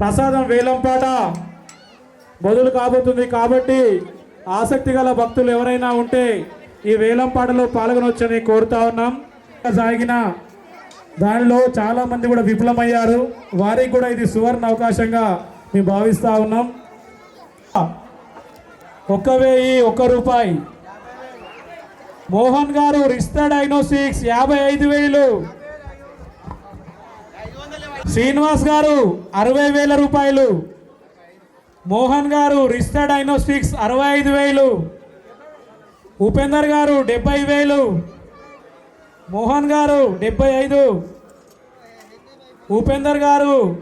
ప్రసాదం వేలంపాట మొదలు కాబోతుంది కాబట్టి ఆసక్తి గల భక్తులు ఎవరైనా ఉంటే ఈ వేలంపాటలో పాల్గొనవచ్చని కోరుతా ఉన్నాం. సాగిన దానిలో చాలామంది కూడా విఫలమయ్యారు. వారికి కూడా ఇది సువర్ణ అవకాశంగా మేము భావిస్తూ ఉన్నాం. ఒక్క వెయ్యి ఒక్క రూపాయి. మోహన్ గారు రిస్తా డయాగ్నోస్టిక్స్ యాభై ఐదు వేలు. శ్రీనివాస్ గారు అరవై వేల రూపాయలు. మోహన్ గారు రిస్తా డైనోస్టిక్స్ అరవై ఐదు వేలు. ఉపేందర్ గారు డెబ్బై వేలు. మోహన్ గారు డెబ్బై ఐదు. ఉపేందర్ గారు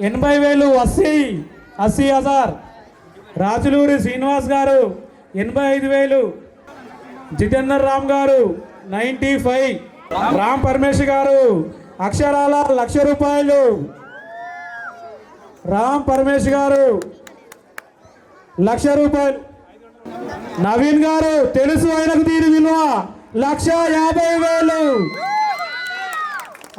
ఎనభై వేలు అస్సీ అస్సీ హజార్. రాజులూరి శ్రీనివాస్ గారు ఎనభై ఐదు వేలు. జితేందర్ రామ్ గారు నైంటీ ఫైవ్. రామ్ పరమేష్ గారు అక్షరాల లక్ష రూపాయలు. రామ్ పరమేష్ గారు లక్ష రూపాయలు. నవీన్ గారు తెలుసు ఆయనకు దీని విలువ లక్ష యాభై వేలు.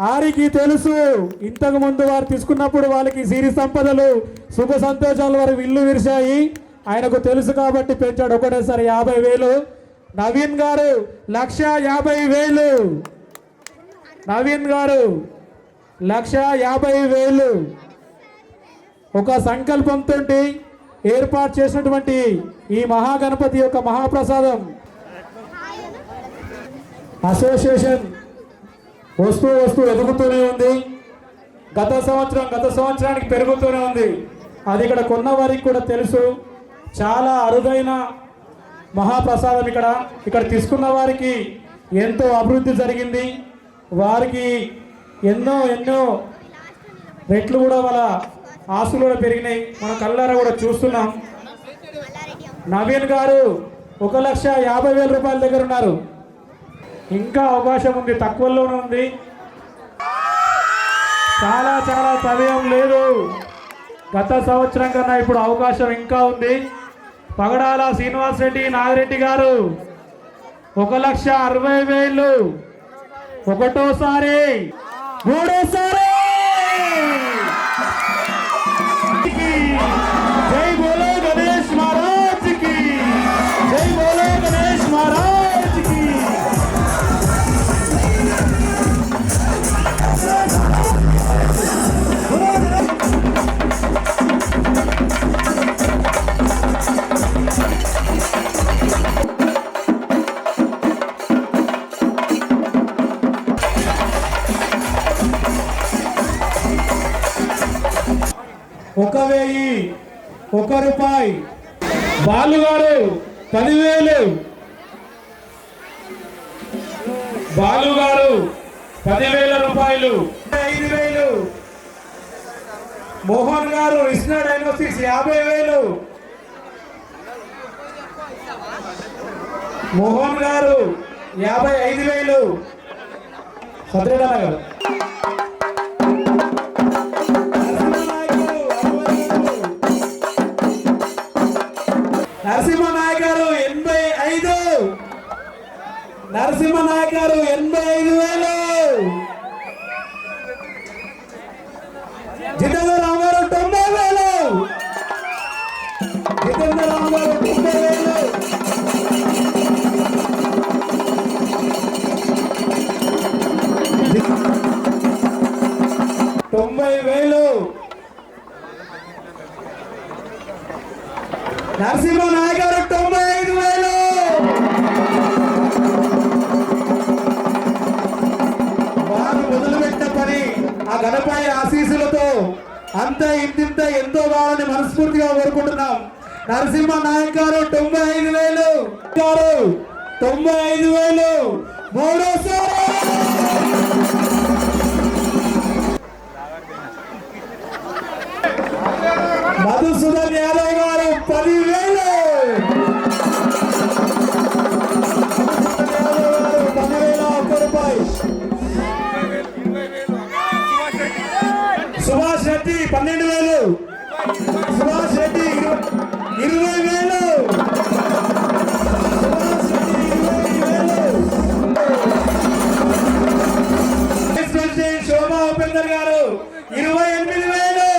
ఆరికి తెలుసు ఇంతకు ముందు వారు తీసుకున్నప్పుడు వాళ్ళకి సిరి సంపదలు శుభ సంతోషాలు వారి విల్లు విరిశాయి. ఆయనకు తెలుసు కాబట్టి పెంచాడు ఒకటేసారి యాభై వేలు. నవీన్ గారు లక్ష యాభై వేలు. నవీన్ గారు లక్ష యాభై వేలు. ఒక సంకల్పంతో ఏర్పాటు చేసినటువంటి ఈ మహాగణపతి యొక్క మహాప్రసాదం. అసోసియేషన్ వస్తూ వస్తూ ఎదుగుతూనే ఉంది. గత సంవత్సరం గత సంవత్సరానికి పెరుగుతూనే ఉంది. అది ఇక్కడ కొన్న వారికి కూడా తెలుసు. చాలా అరుదైన మహాప్రసాదం ఇక్కడ. ఇక్కడ తీసుకున్న వారికి ఎంతో అభివృద్ధి జరిగింది. వారికి ఎన్నో ఎన్నో రెట్లు కూడా వాళ్ళ ఆస్తులు కూడా పెరిగినాయి. మన కళ్ళారా కూడా చూస్తున్నాం. నవీన్ గారు ఒక లక్ష యాభై వేల రూపాయల దగ్గర ఉన్నారు. ఇంకా అవకాశం ఉంది తక్కువలోనే ఉంది. చాలా చాలా సమయం లేదు. గత సంవత్సరం కన్నా ఇప్పుడు అవకాశం ఇంకా ఉంది. పగడాల శ్రీనివాస్ రెడ్డి నాగిరెడ్డి గారు ఒక లక్ష అరవై వేలు ఒకటోసారి మూడోసారి ఒక వెయ్యి ఒక రూపాయి. బాలు గారు పదివేలు. బాలు గారు పదివేల రూపాయలు. ఐదు వేలు. మోహన్ గారు ఇస్నా డైనోసిస్ యాభై వేలు. మోహన్ గారు యాభై ఐదు వేలు. సత్యనారాయణ గారు. నరసింహనాయక్ గారు ఎనభై ఐదు వేలు. జితేంద్ర రామ్ గారు తొంభై వేలు. జితేంద్ర రామ్ గారు తొంభై వేలు. తొంభై వేలు. నరసింహ నాయక్ గారు తొంభై ఆ ఆశీసులతో ఆశీస్సులతో అంత ఇంతింత ఎంతో బాగా మనస్ఫూర్తిగా కోరుకుంటున్నాం. నరసింహ నాయక్ గారు తొంభై ఐదు వేలు. గారు తొంభై ఐదు వేలు. మూడోసారి. ఎక్స్ ఇరవై ఎనిమిది వేలు.